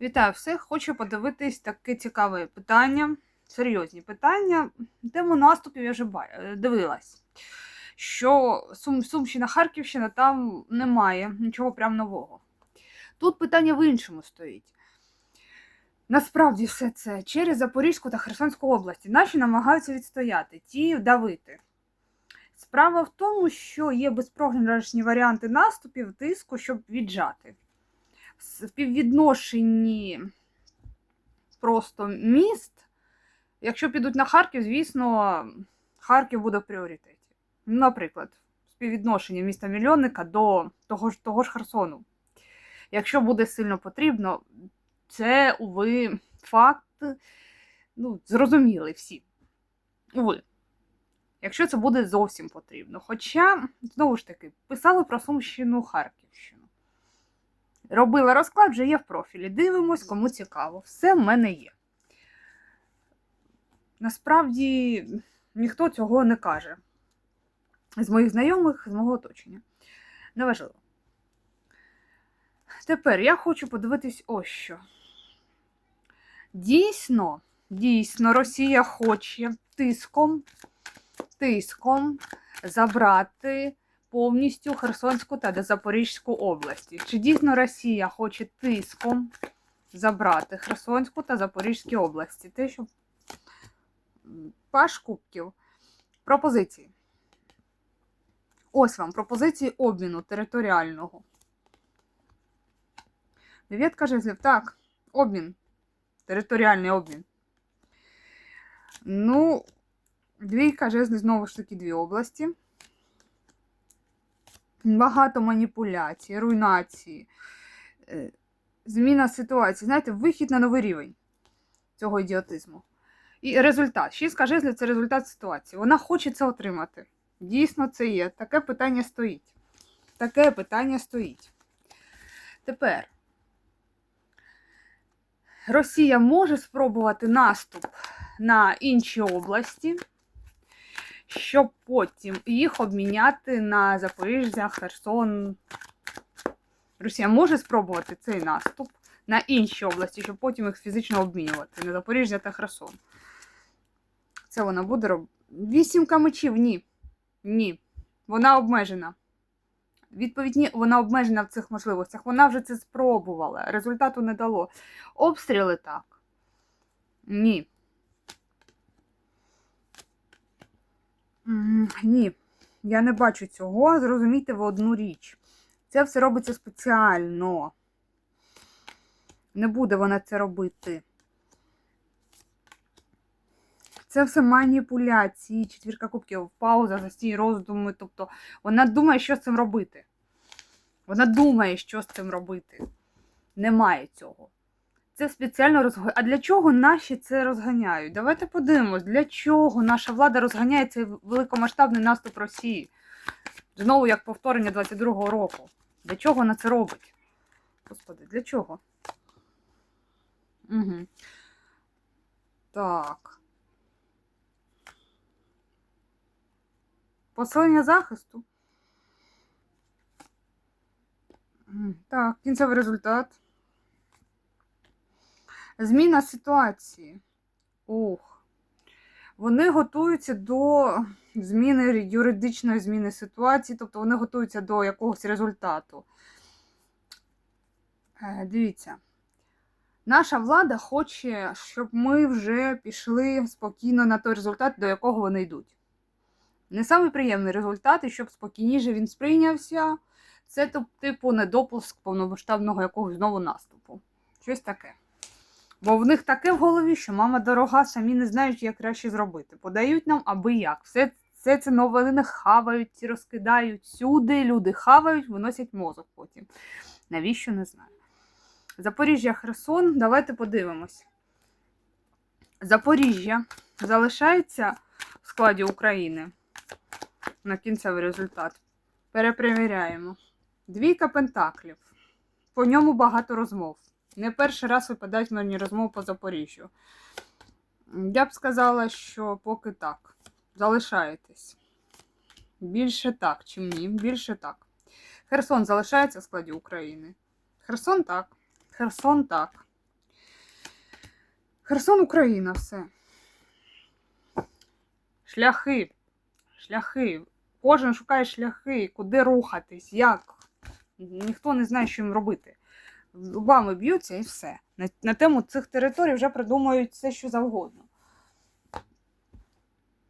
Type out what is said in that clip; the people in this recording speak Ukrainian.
Вітаю всіх! Хочу подивитись таке цікаве питання, серйозні питання. Тему наступів я вже е, дивилась. Що Сум, Сумщина, Харківщина там немає нічого прям нового. Тут питання в іншому стоїть. Насправді все це через Запорізьку та Херсонську області. Наші намагаються відстояти, ті давити. Справа в тому, що є безпрограшні варіанти наступів, тиску, щоб віджати співвідношенні просто міст, якщо підуть на Харків, звісно, Харків буде в пріоритеті. Наприклад, співвідношення міста мільйонника до того ж, того ж Херсону. Якщо буде сильно потрібно, це, уви, факт, ну, зрозуміли всі. Уви. Якщо це буде зовсім потрібно. Хоча, знову ж таки, писали про Сумщину Харківщину. Робила розклад, вже є в профілі. Дивимось, кому цікаво. Все в мене є. Насправді ніхто цього не каже. З моїх знайомих, з мого оточення. Неважливо. Тепер я хочу подивитись ось що. Дійсно, дійсно, Росія хоче тиском, тиском забрати повністю Херсонську та Запорізьку області. Чи дійсно Росія хоче тиском забрати Херсонську та Запорізькі області? Те, що Паш Кубків. Пропозиції. Ось вам пропозиції обміну територіального. Дев'ятка жезлів. Так, обмін. Територіальний обмін. Ну, двійка жезлів знову ж таки дві області багато маніпуляцій, руйнації, е, зміна ситуації. Знаєте, вихід на новий рівень цього ідіотизму. І результат. Шістка жезлів це результат ситуації. Вона хоче це отримати. Дійсно, це є. Таке питання стоїть. Таке питання стоїть. Тепер Росія може спробувати наступ на інші області щоб потім їх обміняти на Запоріжжя, Херсон. Росія може спробувати цей наступ на інші області, щоб потім їх фізично обмінювати на Запоріжжя та Херсон. Це вона буде робити. Вісімка мечів ні. Ні. Вона обмежена. Відповідь ні, вона обмежена в цих можливостях. Вона вже це спробувала. Результату не дало. Обстріли так. Ні. Ні, я не бачу цього. Зрозумійте ви одну річ. Це все робиться спеціально. Не буде вона це робити. Це все маніпуляції, четвірка кубків, пауза, застій, роздуми. Тобто вона думає, що з цим робити. Вона думає, що з цим робити. Немає цього. Це спеціально розганяють. А для чого наші це розганяють? Давайте подивимось, для чого наша влада розганяє цей великомасштабний наступ Росії. Знову як повторення 22-го року. Для чого вона це робить? Господи, для чого? Угу. Так. Посилення захисту. Так, кінцевий результат. Зміна ситуації. Ух. Вони готуються до зміни юридичної зміни ситуації, тобто вони готуються до якогось результату. Е, Дивіться. Наша влада хоче, щоб ми вже пішли спокійно на той результат, до якого вони йдуть. Не самий приємний результат, і щоб спокійніше він сприйнявся, це типу недопуск повномасштабного якогось знову наступу. Щось таке. Бо в них таке в голові, що мама дорога, самі не знають, як краще зробити. Подають нам аби як. Все, все це новини хавають, розкидають всюди. Люди хавають, виносять мозок потім. Навіщо не знаю. Запоріжжя, Херсон, давайте подивимось. Запоріжжя залишається в складі України на кінцевий результат. Перепровіряємо. Двійка пентаклів. По ньому багато розмов. Не перший раз випадають мирні розмови по Запоріжжю. Я б сказала, що поки так. Залишаєтесь. Більше так, чим ні. Більше так. Херсон залишається в складі України. Херсон так. Херсон так. Херсон Україна, все. Шляхи. Шляхи. Кожен шукає шляхи, куди рухатись, як. Ніхто не знає, що їм робити. Зубами б'ються і все. На, на тему цих територій вже придумають все, що завгодно.